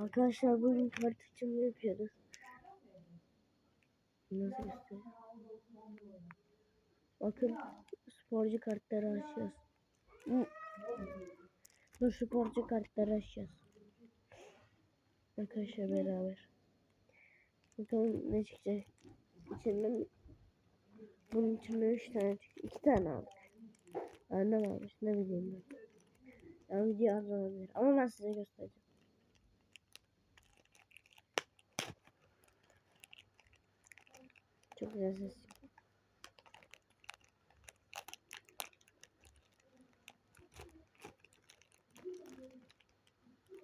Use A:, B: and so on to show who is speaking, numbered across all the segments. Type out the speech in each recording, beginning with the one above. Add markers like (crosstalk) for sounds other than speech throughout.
A: Arkadaşlar bugün kart açımı yapıyoruz. Nasıl göstereyim? Bakın sporcu kartları açacağız. Dur sporcu kartları açacağız. Arkadaşlar beraber. Bakalım ne çıkacak. İçinden bunun içinde 3 tane çıktı. 2 tane aldık. Annem almış ne bileyim ben. Ya video olabilir. Ama ben size göstereceğim. Çok güzel ses.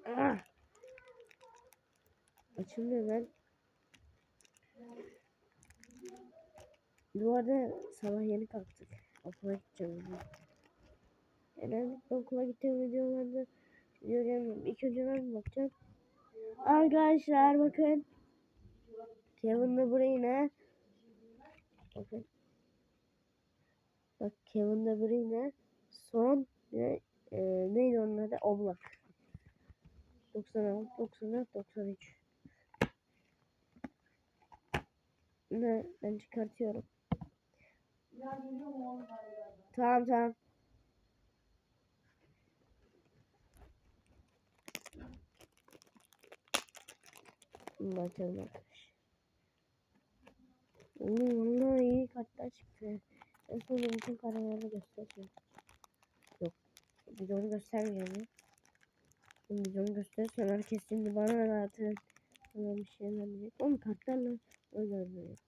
A: Ah! Açılmıyor ben. Bu arada sabah yeni kalktık. Okula gideceğim. Genellikle okula gittiğim videolarda video gelmiyorum. İlk önce ben bakacağım. Arkadaşlar bakın. Kevin De Bruyne. Bakın. Bak Kevin De Bruyne. Son ve e, neydi onun adı? Oblak. 96, 94, 93. Ne? Ben çıkartıyorum. Tamam tamam. Bakalım arkadaş. Oğlum valla iyi kartlar çıktı. En son bütün kararları göstereceğim. Yok. Videonu göstermeyeceğim ya. Şimdi videonu gösterirsem herkes şimdi bana zaten bana bir şeyler diyecek. Oğlum kartlarla oynanıyor.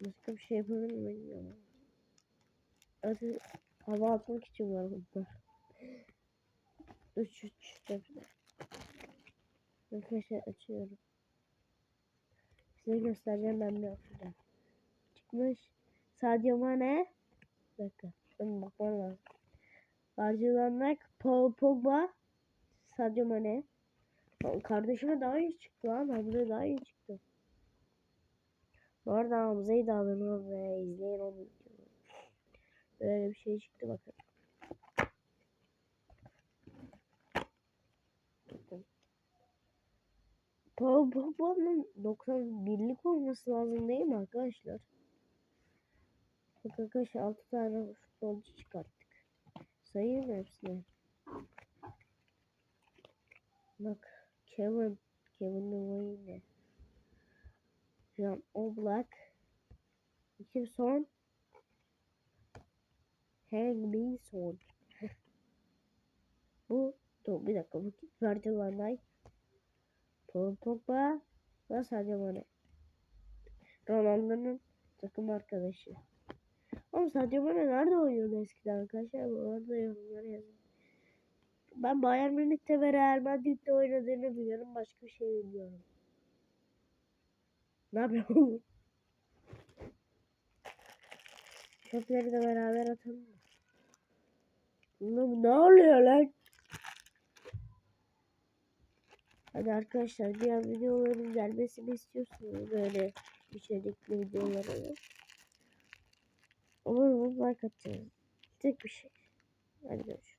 A: Başka bir şey yapabilir miyim bilmiyorum. Hadi hava atmak için var bunlar. 3 3 4 Arkadaşlar açıyorum. Size göstereceğim ben de okuyacağım. Çıkmış. Sadio Mane. Bir dakika. Ben bakmam lazım. Harcılanmak. Paul Pogba. Sadio Mane. Kardeşime daha iyi çıktı lan. Hamza daha iyi çıktı. Bu arada Hamza'yı da alın o ve izleyin onu. Böyle bir şey çıktı. Bakın. Pogba'nın 91'lik olması lazım değil mi arkadaşlar? Bak arkadaşlar 6 tane futbolcu çıkarttık. Sayayım hepsini. Bak Kevin, Kevin De Bruyne. Jan Oblak. Kim son? Hang son. (laughs) bu dur bir dakika bu Virgil van Dijk. Paul Pogba ve Sadio Mane. Ronaldo'nun takım arkadaşı. Oğlum Sadio Mane nerede oynuyordu eskiden arkadaşlar? Bu arada yorumlara yazın. Ben Bayern Münih'te ve Real Madrid'de oynadığını biliyorum. Başka bir şey bilmiyorum. Ne yapıyorum? Çöpleri de beraber atalım? Ne, ne oluyor lan? Hadi arkadaşlar diğer videoların gelmesini istiyorsanız böyle içerikli videoları olur mu like atacağız. Tek bir şey. Hadi görüşürüz.